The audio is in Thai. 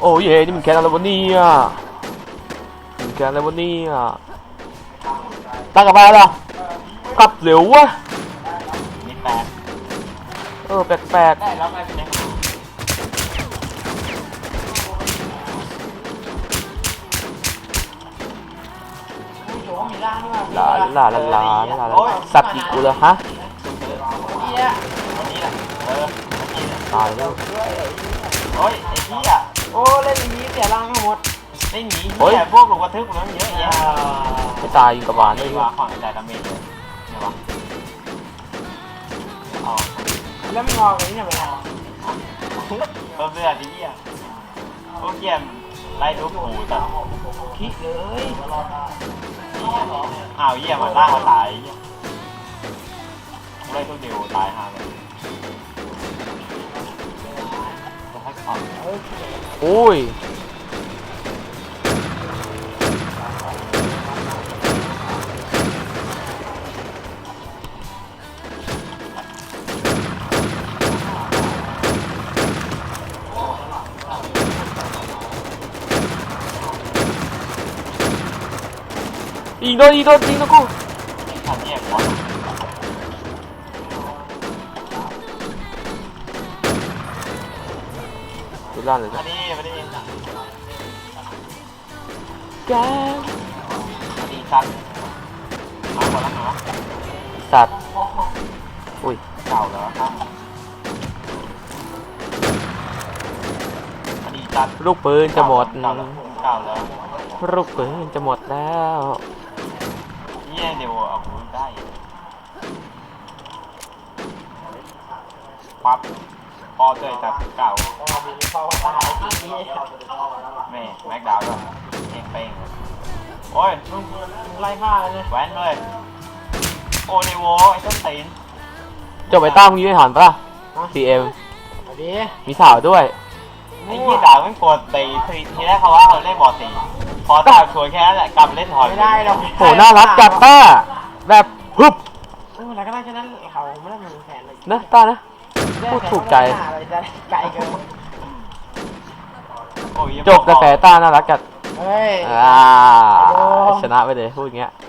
โอ้เย่นี่มันแคนอะไรวะเนี่ยมันแคนอะไรวะเนี่ยตั้งกลับมาแล้วเหรอกลับเร็ววะมีแปดเออแปลกได้แล้วไม่เป็นไรๆลาลาลาลาลาลาสัตว์อีกกูเลยฮะวันนี้แหละเออเมื่อกี้เนี่ยตายแล้วโอ้ยไอ้เหี้ย โอ้เล่นอย่างนี้เสียร่างทั้งหมดไม่หนีเหี้ยพวกหลูกกระทึกมันเยอะแยะไม่ตายยิงกระบาลได้นี่ด้วยวะฝั่งใจดาเมจเลยเนี่ยวะอ๋อแล้วมันงอกันนี่ทำไมอะเพิ่มเลือดดิเหี้ยพวกเหี้ยไล่ทุบหูแต่คิดเลยอ้าวเหี้ยมันล่างมาตายเหี้ยไล่ทุบเดียวตายห่าเลยจะให้ความ โอ้ยอีกโดนอีกโดน จริงนะกูทำเนี่ยหัวดูด้านเลยอันะนนี้ไม่ได้ยินแกอันนี้สั้นมาคนละหาสัตว์ อุ้ยเก่าแล้วครับอันนี้สั้นลูกปืนจะหมด เก่าแล้วเก่าแล้วลูกปืนจะหมดแล้วเนี่ยเดี๋ยวเอาหูได้ปั๊บพอเจอจากเก่า พอมีพอตายที่นี่แม่แม็กดาวด้วยเองเป้งเลยโอ้ยไล่ฆ่าเลยแว้นเลยโอเนโวไอ้ต้นตีนจบไปตั้งมีไม่ถอนปะล่ะ CM สวัสดีมีสาวด้วยไอ้ยี่ดาวไม่กดตีทีทีแรกเขาว่าเขาเล่นบอลตีพอตาวชวนแค่นั้นแหละกลับเล่นถอยไม่ได้หรอกโหน่ารักจัดป้าแบบฮึบเออแล้วก็ได้แค่นั้นเขาไม่ได้เหมือนแผนเลยนะต้านะพูดถูกใจไก่เกิน โอ้ยจบกระแสต้าน่ารักจัดเฮ้ย อ่าชนะไปเลยพูดอย่างเงี้ยเ